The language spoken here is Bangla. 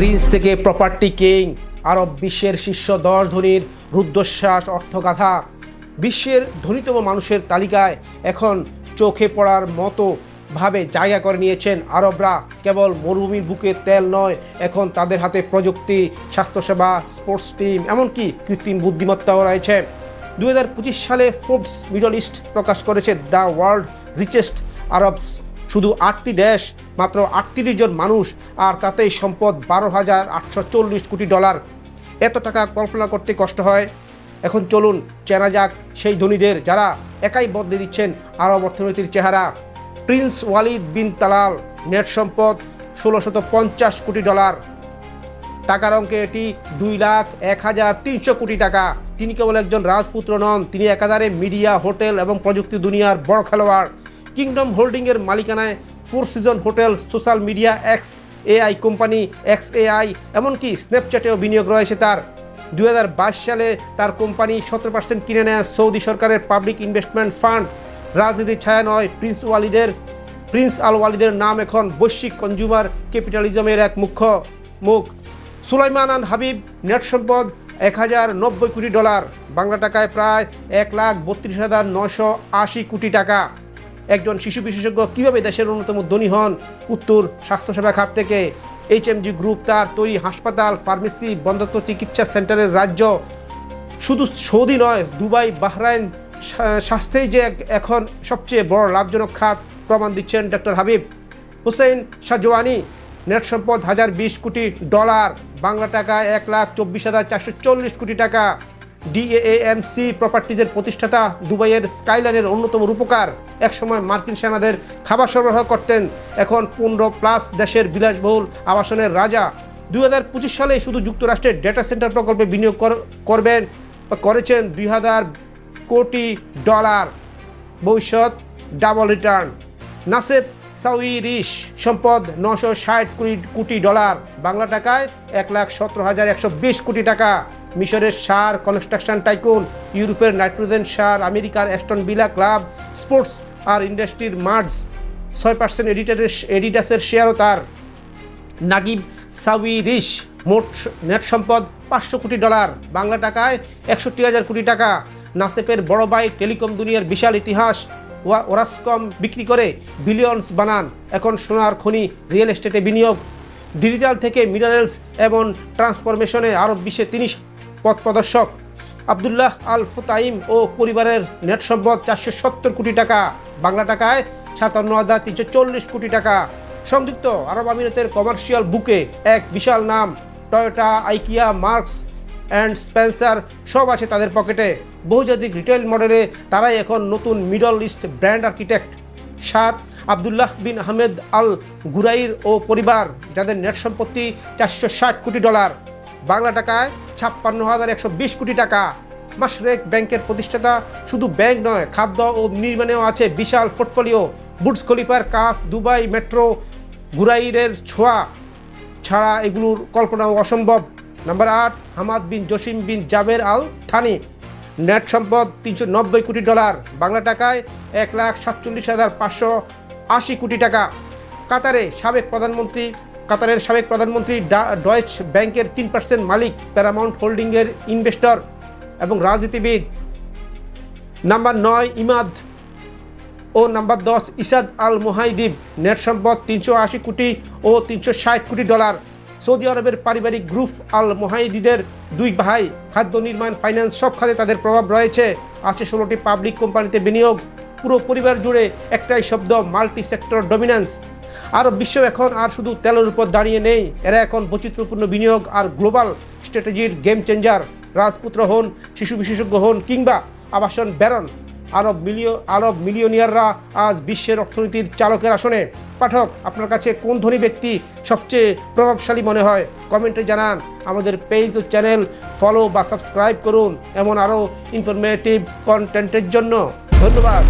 প্রিন্স থেকে প্রপার্টি কিং আরব বিশ্বের শীর্ষ দশ ধনীর রুদ্ধশ্বাস অর্থগাথা। বিশ্বের ধনীতম মানুষের তালিকায় এখন চোখে পড়ার মতো ভাবে জায়গা করে নিয়েছেন আরবরা। কেবল মরুভূমির বুকে তেল নয়, এখন তাদের হাতে প্রযুক্তি, স্বাস্থ্যসেবা স্পোর্টস টিম এমনকি কৃত্রিম বুদ্ধিমত্তাও রয়েছে। দু হাজার পঁচিশ সালে ফোর্বস মিডল ইস্ট প্রকাশ করেছে দ্য ওয়ার্ল্ড রিচেস্ট আরবস শুধু আটটি দেশ, মাত্র আটত্রিশ জন মানুষ, আর তাতেই সম্পদ বারো হাজার আটশো চল্লিশ কোটি ডলার। এত টাকা কল্পনা করতে কষ্ট হয়। এখন চলুন চেনা যাক সেই ধনীদের যারা একাই বদলে দিচ্ছেন আরব অর্থনীতির চেহারা। Prince Walid bin Talal, net সম্পদ ষোলোশত পঞ্চাশ কোটি ডলার। টাকার অঙ্কে এটি দুই লাখ এক হাজার তিনশো কোটি টাকা। তিনি কেবল একজন রাজপুত্র নন, তিনি একাধারে মিডিয়া, হোটেল এবং প্রযুক্তি দুনিয়ার বড় খেলোয়াড়। কিংডম হোল্ডিংয়ের মালিকানায় four season hotel social media X AI company X AI এমনকি স্ন্যাপচ্যাটেও বিনিয়োগ রয়েছে তার। দু হাজার বাইশ সালে তার কোম্পানি সতেরো পার্সেন্ট কিনে নেয় সৌদি সরকারের পাবলিক ইনভেস্টমেন্ট ফান্ড রাজনীতির ছায়া নয় প্রিন্স ওয়ালিদের প্রিন্স আল ওয়ালিদের নাম এখন বৈশ্বিক কনজিউমার ক্যাপিটালিজমের এক মুখ্য মুখ। সুলাইমান আন হাবিব, নেট সম্পদ এক হাজার নব্বই কোটি ডলার। বাংলা টাকায় প্রায় এক লাখ বত্রিশ হাজার নশো আশি কোটি টাকা। একজন শিশু বিশেষজ্ঞ কীভাবে দেশের অন্যতম ধনী হন? উত্তর, স্বাস্থ্যসেবা খাত থেকে এইচএমজি গ্রুপ তার তৈরি হাসপাতাল, ফার্মেসি বন্ধত্ব চিকিৎসা সেন্টারের রাজ্য। শুধু সৌদি নয়, দুবাই, বাহরাইন স্বাস্থ্যেই যে এখন সবচেয়ে বড় লাভজনক খাত, প্রমাণ দিচ্ছেন doctor Habib. Hussain Sajwani net সম্পদ হাজার বিশ কোটি ডলার, বাংলা টাকায় এক লাখ চব্বিশ হাজার চারশো চল্লিশ কোটি টাকা। ডিএএমসি প্রপার্টিজের প্রতিষ্ঠাতা দুবাইয়ের স্কাইলাইনের অন্যতম রূপকার। একসময় মার্কিন সেনাদের খাবার সরবরাহ করতেন। এখন পনেরো প্লাস দেশের বিলাসবহুল আবাসনের রাজা। দুই হাজার পঁচিশ সালে শুধু যুক্তরাষ্ট্রের ডেটা সেন্টার প্রকল্পে বিনিয়োগ কর- করবেন বা করেছেন দুই হাজার কোটি ডলার। ভবিষ্যৎ ডাবল রিটার্ন নাসেব সাউইরিশ সম্পদ নশো ষাট কোটি কোটি ডলার। বাংলা টাকায় এক লাখ সতেরো হাজার একশো বিশ কোটি টাকা। মিশরের সার, কনস্ট্রাকশন টাইকুন, ইউরোপের নাইট্রোজেন সার, আমেরিকার অ্যাস্টন বিলা ক্লাব, স্পোর্টস আর ইন্ডাস্ট্রির মার্টস ছয় পার্সেন্ট এডিটারের এডিটাসের শেয়ারও তার। নাগিব সাউইরিশ মোট নেট সম্পদ পাঁচশো কোটি ডলার, বাংলা টাকায় একষট্টি হাজার কোটি টাকা। নাসেপের বড় ভাই টেলিকম দুনিয়ার বিশাল ইতিহাস ওরাসকম বিক্রি করে বিলিয়নস বানান। এখন সোনার খনি রিয়েল এস্টেটে বিনিয়োগ। ডিজিটাল থেকে মিনারেলস এবং ট্রান্সফরমেশনে আরব বিশ্বে তিনি পথ প্রদর্শক আবদুল্লাহ আল ফুতাইম ও পরিবারের নেট সম্পদ চারশো সত্তর কোটি টাকা, বাংলা টাকায় সাতান্ন হাজার তিনশো চল্লিশ কোটি টাকা। সংযুক্ত আরব আমিরাতের কমার্শিয়াল বুকে এক বিশাল নাম, Toyota, IKEA, Marks and Spencer সব আছে তাদের পকেটে। বহুজাতিক রিটেল মডেলে তারাই এখন নতুন মিডল ইস্ট ব্র্যান্ড আর্কিটেক্ট। সাত, আবদুল্লাহ বিন আহমেদ আল গুরাইর ও পরিবার, যাদের নেট সম্পত্তি চারশো ষাট কোটি ডলার। বাংলা টাকায় ছাপ্পান্ন হাজার একশো বিশ কোটি টাকা। মাশরেক ব্যাংকের প্রতিষ্ঠাতা শুধু ব্যাংক নয়, খাদ্য ও নির্মাণেও আছে বিশাল পোর্টফোলিও। বুটস খলিফার কাস দুবাই মেট্রো, গুরাইরের ছোঁয়া ছাড়া এগুলোর কল্পনাও অসম্ভব। নাম্বার আট, Hamad bin Jassim bin Jaber Al Thani net সম্পদ তিনশো নব্বই কোটি ডলার, বাংলা টাকায় এক লাখ সাতচল্লিশ হাজার পাঁচশো আশি কোটি টাকা। কাতারে সাবেক প্রধানমন্ত্রী কাতারের সাবেক প্রধানমন্ত্রী ডয়েচ ব্যাংকের তিন পার্সেন্ট মালিক প্যারামাউন্ট হোল্ডিংয়ের ইনভেস্টর এবং রাজনীতিবিদ। নাম্বার নয়, ইমাদ ও নাম্বার দশ, ইসাদ আল মুহাইদিব নেট সম্পদ তিনশো আশি কোটি ও তিনশো ষাট কোটি ডলার। সৌদি আরবের পারিবারিক গ্রুপ আল মোহাইদিদের দুই ভাই, খাদ্য নির্মাণ, ফাইন্যান্স সব খাতে তাদের প্রভাব রয়েছে। আছে ষোলোটি পাবলিক কোম্পানিতে বিনিয়োগ। পুরো পরিবার জুড়ে একটাই শব্দ মাল্টি সেক্টর ডমিন্যান্স আরব বিশ্ব এখন আর শুধু তেলের উপর দাঁড়িয়ে নেই, এরা এখন বৈচিত্র্যপূর্ণ বিনিয়োগ আর গ্লোবাল স্ট্র্যাটেজির গেম চেঞ্জার রাজপুত্র হন, শিশু বিশেষজ্ঞ হন, কিংবা আবাসন ব্যারন। আরব মিলিয়, আরব মিলিয়নিয়াররা আজ বিশ্বের অর্থনীতির চালকের আসনে। পাঠক, আপনার কাছে কোন ধনী ব্যক্তি সবচেয়ে প্রভাবশালী মনে হয়? কমেন্টে জানান। আমাদের পেজ ও চ্যানেল ফলো বা সাবস্ক্রাইব করুন। এমন আরও ইনফরমেটিভ কন্টেন্টের জন্য। ধন্যবাদ।